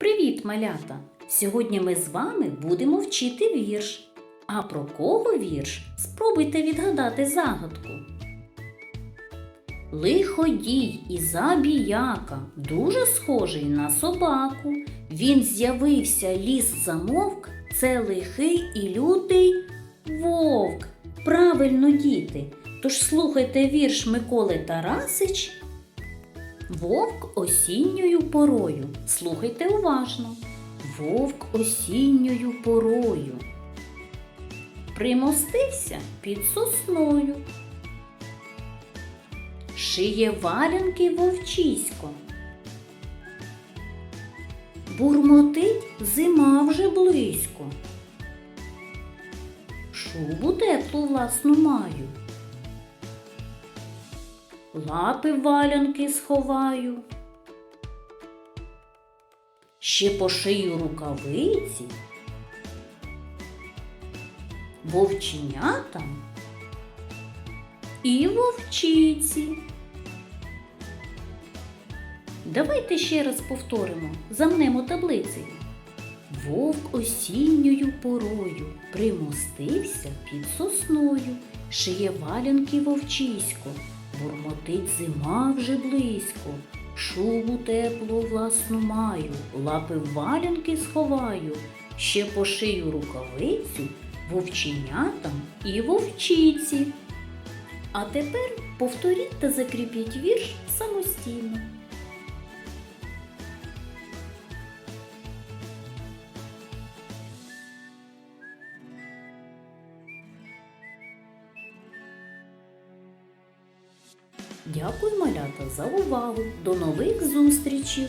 Привіт, малята! Сьогодні ми з вами будемо вчити вірш. А про кого вірш? Спробуйте відгадати загадку. Лиходій і забіяка, дуже схожий на собаку. Він з'явився, ліс замовк, це лихий і лютий вовк. Правильно, діти. Тож слухайте вірш Миколи Тарасич. Вовк осінньою порою. Слухайте уважно. Вовк осінньою порою. Примостився під сосною. Шиє валянки вовчисько. Бурмотить зима вже близько. Шубу теплу власну маю. Лапи валянки сховаю. Ще пошию рукавиці. Вовченятам і вовчиці. Давайте ще раз повторимо, замнемо таблицею. Вовк осінньою порою примостився під сосною, шиє валянки вовчисько, бурмотить зима вже близько, шубу теплу власну маю, лапи в валянки сховаю, ще пошию рукавицю вовченятам і вовчиці. А тепер повторіть та закріпіть вірш самостійно. Дякую, малята, за увагу. До нових зустрічей!